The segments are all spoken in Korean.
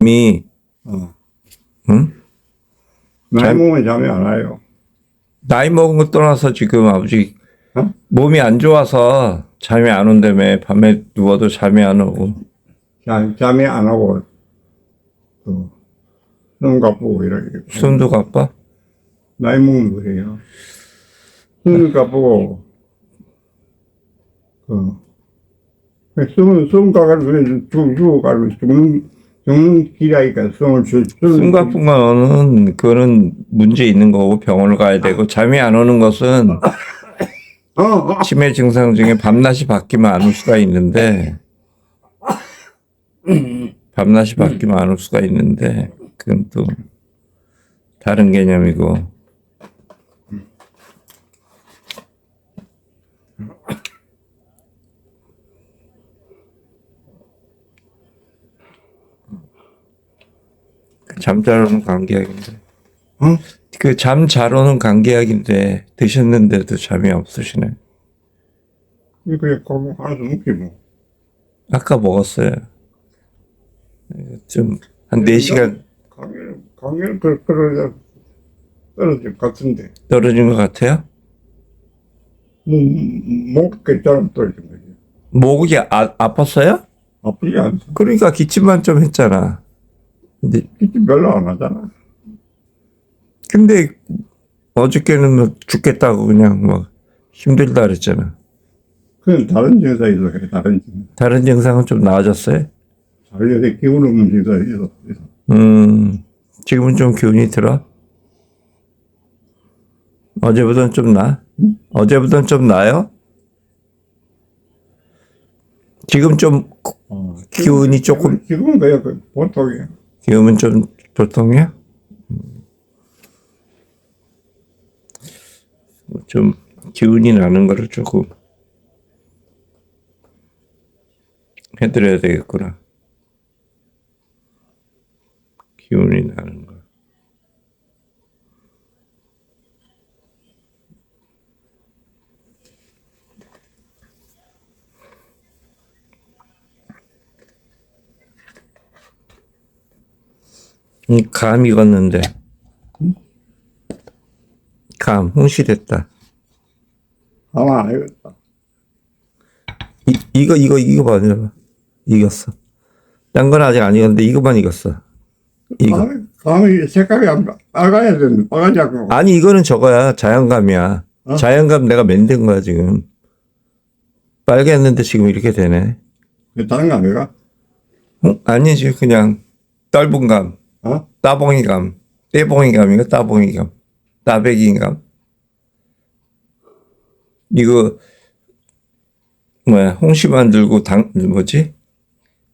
미, 어. 응? 나이 잘- 먹으면 잠이 안 와요. 나이 먹은 거 떠나서 지금 아버지 어? 몸이 안 좋아서 잠이 안 온다며 밤에 누워도 잠이 안 오고 잠, 잠이 안 오고, 또, 숨 가쁘고 이러게. 숨도 가빠? 나이 먹으면 그래요. 숨 가쁘고, 그, 숨, 숨 가가지고 죽, 죽어가지고 죽는, 길이니까 숨을 가쁜 거는 그거는 문제 있는 거고 병원을 가야 되고 잠이 안 오는 것은 어, 어. 치매 증상 중에 밤낮이 바뀌면 안 올 수가 있는데 밤낮이 바뀌면 안 올 수가 있는데 그건 또 다른 개념이고 잠잘 오는 감기약인데 응? 그 잠 잘 오는 감기약인데 드셨는데도 잠이 없으시네. 그래, 그거 하나도 먹지 뭐. 아까 먹었어요. 좀, 한 4시간 강의를, 강의를 그, 그러자 떨어질 것 같은데. 떨어진 것 같아요? 뭐, 목겠잖아, 떨어진 거지. 목이 아, 아팠어요? 아프지 않지. 그러니까 기침만 좀 했잖아. 근데, 별로 안 하잖아. 근데 어저께는 뭐 죽겠다고 그냥 막 힘들다 그랬잖아. 그건 다른 증상이서 그래, 다른 증상. 다른 증상은 좀 나아졌어요? 다른 요새 기운 없는 증상이 있어. 있어. 음, 지금은 좀 기운이 들어? 어제보다는 좀 나? 어제보다는 좀 나아요? 지금 좀 어. 기운이 조금 지금은 그냥 그 보통이야. 기운은 좀 보통이야? 좀 기운이 나는 거를 조금 해드려야 되겠구나. 기운이 나는 거. 이감 익었는데. 감, 홍시됐다. 아마 안 해겠다. 이, 이거, 이거, 이거 봐. 익었어. 딴 건 아직 안 익었는데 이거만 익었어. 이거. 감이, 감이 색깔이 안, 빨가야 되는데, 빨가지 않고. 아니, 이거는 저거야. 자연감이야. 어? 자연감 내가 만든 거야, 지금. 빨개졌는데 지금 이렇게 되네. 다른 거 아니가? 어? 아니지, 그냥 떫은 감, 어? 따봉이 감, 떼봉이 감인가, 따봉이 감, 따배기 감. 이거, 뭐야, 홍시 만들고 당, 뭐지?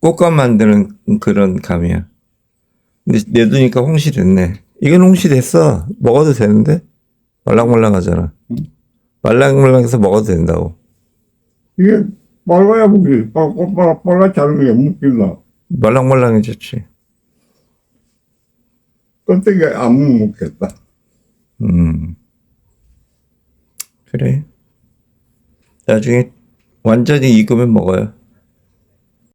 꽃감 만드는 그런 감이야. 근데 내두니까 홍시 됐네. 이건 홍시 됐어. 먹어도 되는데? 말랑말랑하잖아. 말랑말랑해서 먹어도 된다고. 이게. 빨, 빨, 빨갛지 않은 게 먹긴다. 말랑말랑해졌지. 껍데기 안 먹겠다. 음. 그래. 나중에 완전히 익으면 먹어요.